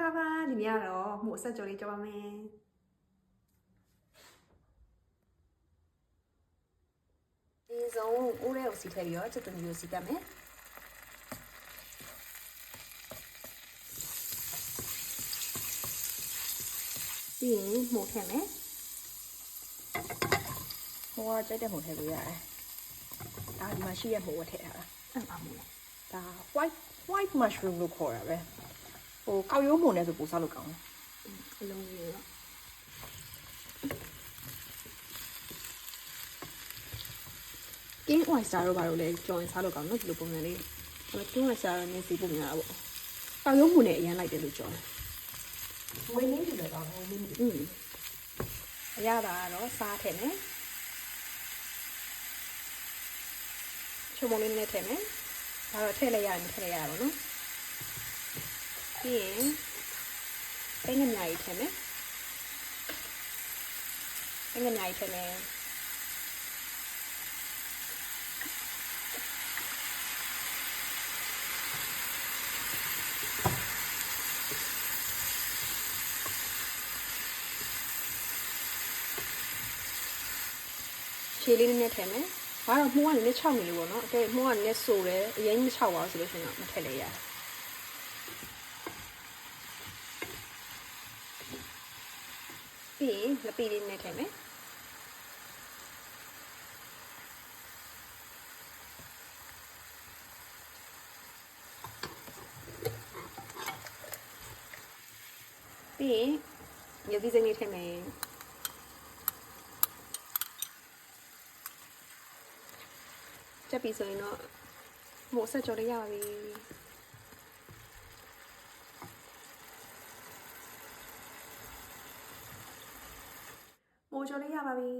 ္ဂလာပါဒီနေ့ကတော့မှုအဆက်ကြော်လေးကြော်ပါမယ်ဒီဆုံးဦးရဲကိုစီထည့်ပြီးတော့ချက်သွင်းပြီးစီတတ်မယ်ပြီးရင်မှုထည့်မယ်ဟိုကကြိုက်တဲ့မို့ထည့်လို့ရတယ်ဒါဒီမှာရှိရမို့ဝတ်ထည့်ထားတာအဲ့ပါမှုလဲဒါ white white mushroom လို့ခေါ်တာပဲ ဟိုကောက်ရိုးမို့နဲ့ဆိုပိုစားလို့ကောင်းတယ်အလုံးကြီးတော့ကင်း oyster တို့ဘာလို့လဲကြော်ရင်စားလို့ကောင်းနော်ဒီလိုပုံစံလေးဟိုကင်း oyster တော့နည်းစီပုံများတာပေါ့တောင်ရုံးမှုနဲ့အရင်လိုက်တယ်လို့ကြော်တယ်ဝင်းလေးတွေလည်းကောင်းဝင်းလေးอืมအရသာကတော့စားထည့်မယ်ချုံမလေးနဲ့ထည့်မယ်ဒါတော့ထည့်လိုက်ရရင်ထည့်လိုက်ရတာပေါ့နော် ပြီးရင်ပိငမြာကြီးထည့်မယ်ပိငမြာကြီးထည့်မယ်ခြေလေးနည်းနည်းထည့်မယ်ဒါတော့မှုကလည်း6နေလို့ပေါ့နော်အကဲမှုကလည်းဆိုတယ်အရင်ကြီး6ပါဆိုလို့ရှိရင်တော့မထည့်လိုက်ရဘူး ပြီးရင်လက်ပီလေးနဲ့ထည့်မယ်ပြီးရင်ရုပ်သီးစိမ်းလေးထည့်မယ်ချက်ပြီဆိုရင်တော့မို့ဆက်ကြော်လေးရပါပြီ မို့ကြော်လေးရပါပြီ